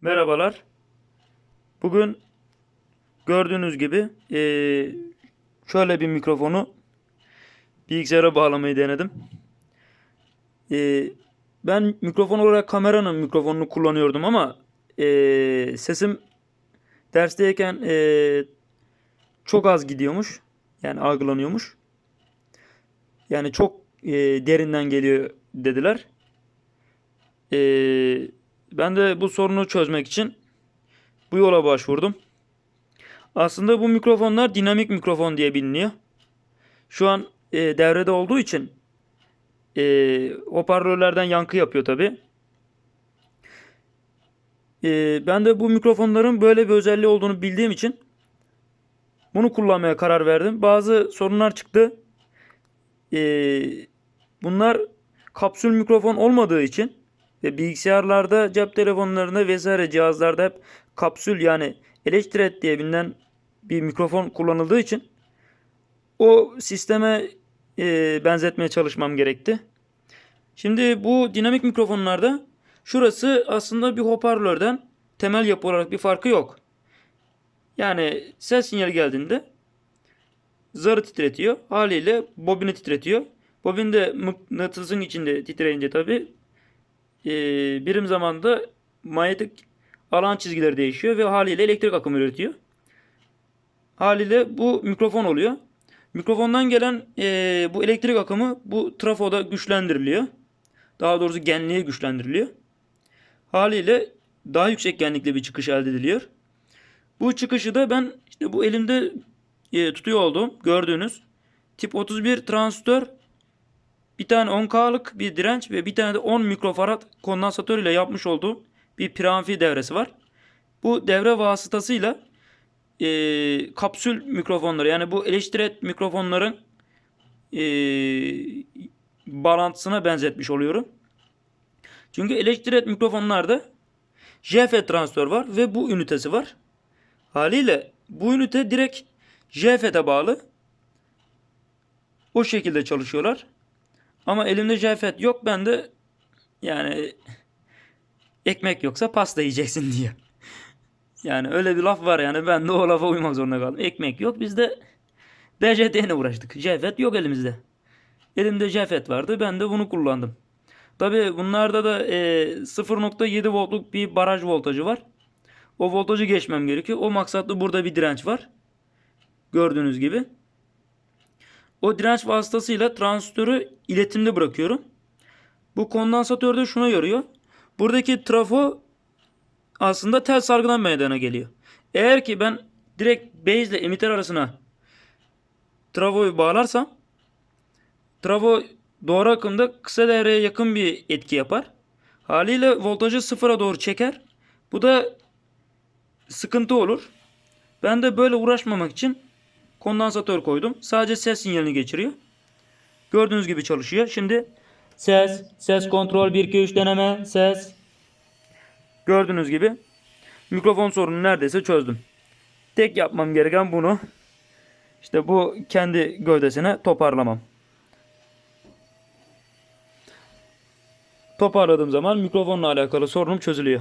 Merhabalar. Bugün gördüğünüz gibi eee, şöyle bir mikrofonu bilgisayara bağlamayı denedim. Eee, ben mikrofon olarak kameranın mikrofonunu kullanıyordum ama eee, sesim dersteyken çok az gidiyormuş. Yani algılanıyormuş. Yani çok derinden geliyor dediler. Eee, ben de bu sorunu çözmek için bu yola başvurdum. Aslında bu mikrofonlar dinamik mikrofon diye biliniyor. Şu an e, devrede olduğu için e, hoparlörlerden yankı yapıyor tabi. ben de bu mikrofonların böyle bir özelliği olduğunu bildiğim için bunu kullanmaya karar verdim. Bazı sorunlar çıktı. E, bunlar kapsül mikrofon olmadığı için ve bilgisayarlarda, cep telefonlarında vesaire cihazlarda hep kapsül yani elektret diye bilinen bir mikrofon kullanıldığı için o sisteme e, benzetmeye çalışmam gerekti. Şimdi bu dinamik mikrofonlarda şurası aslında bir hoparlörden temel yapı olarak bir farkı yok. Yani ses sinyali geldiğinde zarı titretiyor. Haliyle bobini titretiyor. Bobin de mıknatısın içinde titreyince tabi birim zamanda manyetik alan çizgileri değişiyor ve haliyle elektrik akımı üretiyor. Haliyle bu mikrofon oluyor. Mikrofondan gelen e, bu elektrik akımı bu trafoda güçlendiriliyor. Daha doğrusu genliğe güçlendiriliyor. Haliyle daha yüksek genlikli bir çıkış elde ediliyor. Bu çıkışı da ben işte bu elimde e, tutuyor olduğum gördüğünüz tip 31 transistör bir tane 10K'lık bir direnç ve bir tane de 10 mikrofarad kondansatör ile yapmış olduğum bir preamfi devresi var. Bu devre vasıtasıyla e, kapsül mikrofonları yani bu eleştiret mikrofonların e, bağlantısına benzetmiş oluyorum. Çünkü eleştiret mikrofonlarda JF transistör var ve bu ünitesi var. Haliyle bu ünite direkt JFET'e bağlı. O şekilde çalışıyorlar. Ama elimde JFET yok. Ben de yani ekmek yoksa pasta yiyeceksin diye. Yani öyle bir laf var yani ben de o lafa uymak zorunda kaldım. Ekmek yok biz de BJT'ne uğraştık. JFET yok elimizde. Elimde JFET vardı ben de bunu kullandım. Tabi bunlarda da e, 0.7 voltluk bir baraj voltajı var. O voltajı geçmem gerekiyor. O maksatlı burada bir direnç var. Gördüğünüz gibi. O direnç vasıtasıyla transistörü iletimde bırakıyorum. Bu kondansatör de şuna yarıyor. Buradaki trafo aslında tel sargıdan meydana geliyor. Eğer ki ben direkt base ile emitter arasına trafoyu bağlarsam trafo doğru akımda kısa devreye yakın bir etki yapar. Haliyle voltajı sıfıra doğru çeker. Bu da sıkıntı olur. Ben de böyle uğraşmamak için kondansatör koydum. Sadece ses sinyalini geçiriyor. Gördüğünüz gibi çalışıyor. Şimdi ses, ses kontrol 1 2 3 deneme, ses. Gördüğünüz gibi mikrofon sorununu neredeyse çözdüm. Tek yapmam gereken bunu işte bu kendi gövdesine toparlamam. Toparladığım zaman mikrofonla alakalı sorunum çözülüyor.